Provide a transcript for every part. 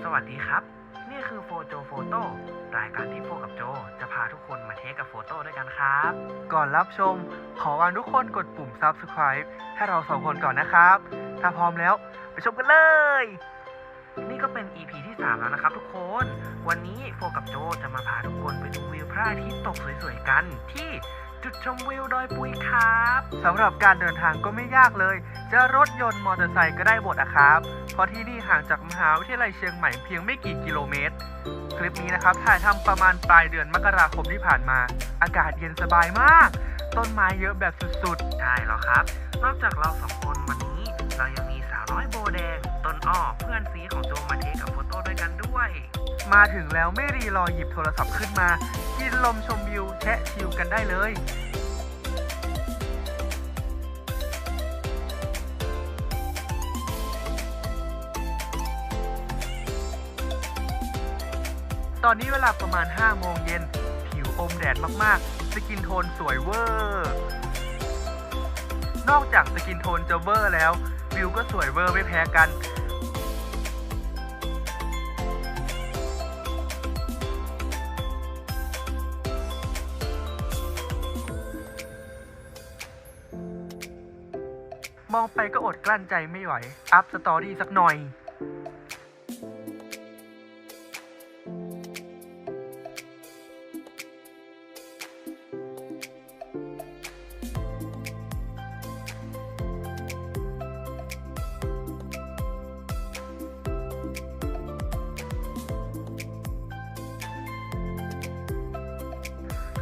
สวัสดีครับ นี่คือโฟโจโฟโต้รายการที่โฟกับโจ จะพาทุกคนมาเทคกับโฟโต้ด้วยกันครับ ก่อนรับชม ขอวานทุกคนกดปุ่ม subscribe ให้เราสองคนก่อนนะครับ ถ้าพร้อมแล้วไปชมกันเลย นี่ก็เป็น EP ที่ 3 แล้วนะครับทุกคน วันนี้โฟกับโจจะมาพาทุกคนไปดูวิวพระอาทิตย์ตกสวยๆกันที่ จุดชมวิวดอยปุยครับสำหรับการเดินทางก็ไม่ยากเลย จะรถยนต์มอเตอร์ไซค์ก็ได้หมดอะครับ เพราะที่นี่ห่างจากมหาวิทยาลัยเชียงใหม่เพียงไม่กี่กิโลเมตร คลิปนี้นะครับถ่ายทำประมาณปลายเดือนมกราคมที่ผ่านมา อากาศเย็นสบายมาก ต้นไม้เยอะแบบสุดๆ ใช่แล้วครับ นอกจากเราสองคนวันนี้ เรายังมีสาวน้อยโบแดงต้นอ้อเพื่อนซีของโจมา มาถึงแล้วไม่รีรอหยิบโทรศัพท์ขึ้นมา กินลมชมวิวแชะชิลกันได้เลย ตอนนี้เวลาประมาณ 5 โมงเย็น ผิวอมแดดมากๆ สกินโทนสวยเวอร์ นอกจากสกินโทนจะเวอร์แล้ว วิวก็สวยเวอร์ไม่แพ้กัน มองไปก็อดกลั้นใจไม่ไหว อัพสตอรี่สักหน่อย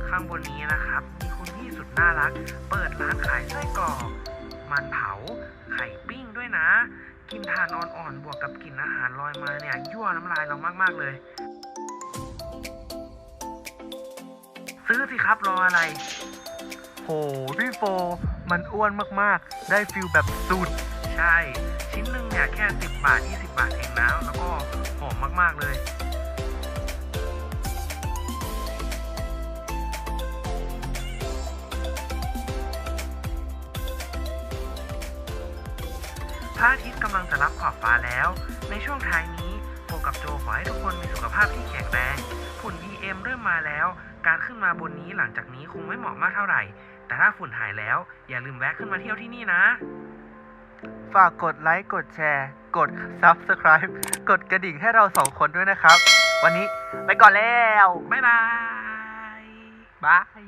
ข้างบนนี้นะครับ มีคุณพี่สุดน่ารัก เปิดร้านขายไส้กรอก มันเผา ไข่ปิ้งด้วยนะ กินทานอ่อนๆ บวกกับกลิ่นอาหารลอยมาเนี่ย ยั่วน้ำลายเรามากๆเลย ซื้อสิครับรออะไร โหพี่โฟ มันอ้วนมากๆ ได้ฟิลแบบสุด ใช่ ชิ้นหนึ่งเนี่ยแค่ 10 บาท 20 บาทเองนะแล้วก็หอมมากๆเลย พระอาทิตย์กำลังจะรับขอบฟ้าแล้ว ในช่วงท้ายนี้โฟกับโจขอให้ทุกคนมีสุขภาพที่แข็งแรงฝุ่น PM เริ่มมาแล้ว การขึ้นมาบนนี้หลังจากนี้คงไม่เหมาะมากเท่าไหร่ แต่ถ้าฝุ่นหายแล้ว อย่าลืมแวะขึ้นมาเที่ยวที่นี่นะ ฝากกดไลค์ กดแชร์ กด Subscribe กดกระดิ่งให้เราสองคนด้วยนะครับ วันนี้ไปก่อนแล้ว บ๊ายบาย บาย